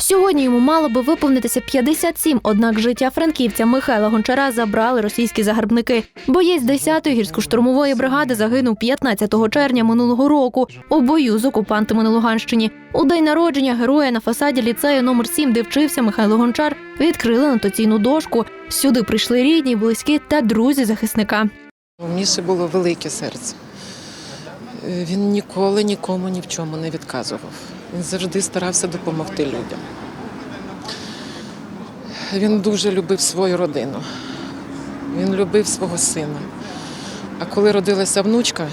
Сьогодні йому мало би виповнитися 57, однак життя франківця Михайла Гончара забрали російські загарбники. Боєць 10-ї гірсько-штурмової бригади загинув 15 червня минулого року у бою з окупантами на Луганщині. У день народження героя на фасаді ліцею номер 7, де вчився Михайло Гончар, відкрили нотаційну дошку. Сюди прийшли рідні, близькі та друзі захисника. У Міші було велике серце. Він ніколи нікому ні в чому не відказував. Він завжди старався допомогти людям. Він дуже любив свою родину. Він любив свого сина. А коли родилася внучка,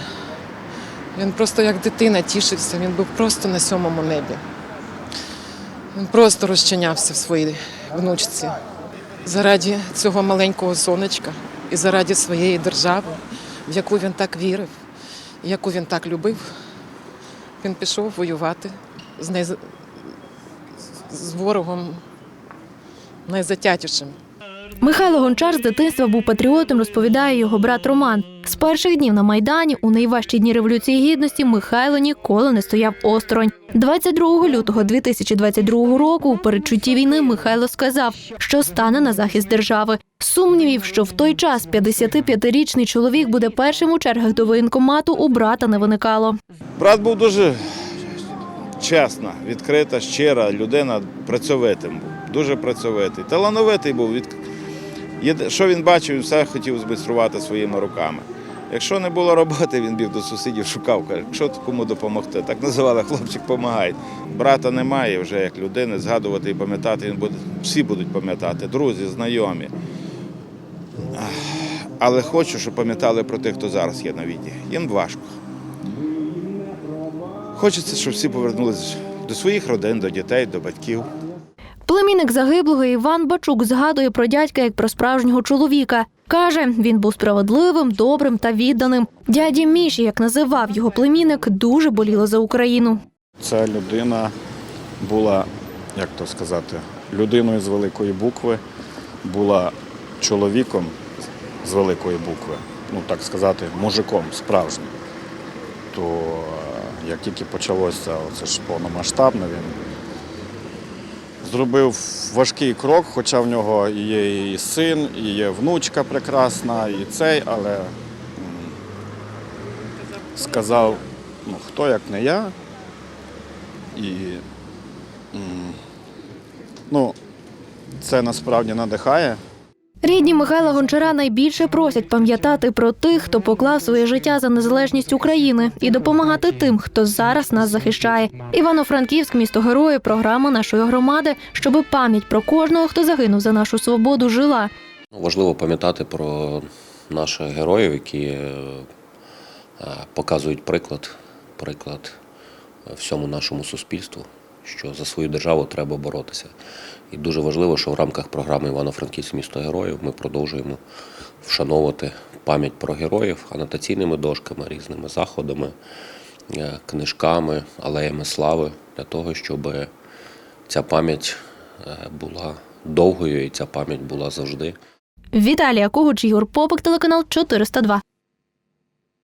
він просто як дитина тішився, він був просто на сьомому небі. Він просто розчинявся в своїй внучці. Заради цього маленького сонечка і заради своєї держави, в яку він так вірив, яку він так любив, він пішов воювати з, найз... з ворогом найзатятішим. Михайло Гончар з дитинства був патріотом, розповідає його брат Роман. З перших днів на майдані у найважчі дні революції гідності Михайло ніколи не стояв осторонь. 22 лютого 2022 року у передчутті війни Михайло сказав, що стане на захист держави. Сумнівів, що в той час 55-річний чоловік буде першим у чергах до воєнкомату, у брата не виникало. Брат був дуже чесна, відкрита, щира людина, працьовитим був, дуже працьовитий. Талановитий був. Що він бачив, він все хотів змайструвати своїми руками. Якщо не було роботи, він біг до сусідів, шукав, каже, що кому допомогти. Так називали хлопчик помагай. Брата немає вже як людини, згадувати і пам'ятати. Він буде, всі будуть пам'ятати, друзі, знайомі. Але хочу, щоб пам'ятали про тих, хто зараз є на війні. Їм важко. Хочеться, щоб всі повернулися до своїх родин, до дітей, до батьків. Племінник загиблого Іван Бачук згадує про дядька як про справжнього чоловіка. Каже, він був справедливим, добрим та відданим. Дяді Міші, як називав його племінник, дуже боліло за Україну. Ця людина була, як то сказати, людиною з великої букви, була чоловіком з великої букви, ну так сказати, мужиком справжнім. То е, як тільки почалося це ж повномасштабне, він зробив важкий крок, хоча в нього і є і син, і є внучка прекрасна, і цей, але сказав, ну хто як не я, і ну, це насправді надихає. Рідні Михайла Гончара найбільше просять пам'ятати про тих, хто поклав своє життя за незалежність України, і допомагати тим, хто зараз нас захищає. Івано-Франківськ, місто герої, програма нашої громади, щоби пам'ять про кожного, хто загинув за нашу свободу, жила. Ну, Важливо пам'ятати про наших героїв, які е, е, показують приклад, приклад е, всьому нашому суспільству, що за свою державу треба боротися. І дуже важливо, що в рамках програми Івано-Франківськ місто героїв ми продовжуємо вшановувати пам'ять про героїв анотаційними дошками, різними заходами, е, книжками, алеями слави для того, щоб ця пам'ять е, була довгою і ця пам'ять була завжди. Віталія Когуч, Ігор Попик, телеканал 402.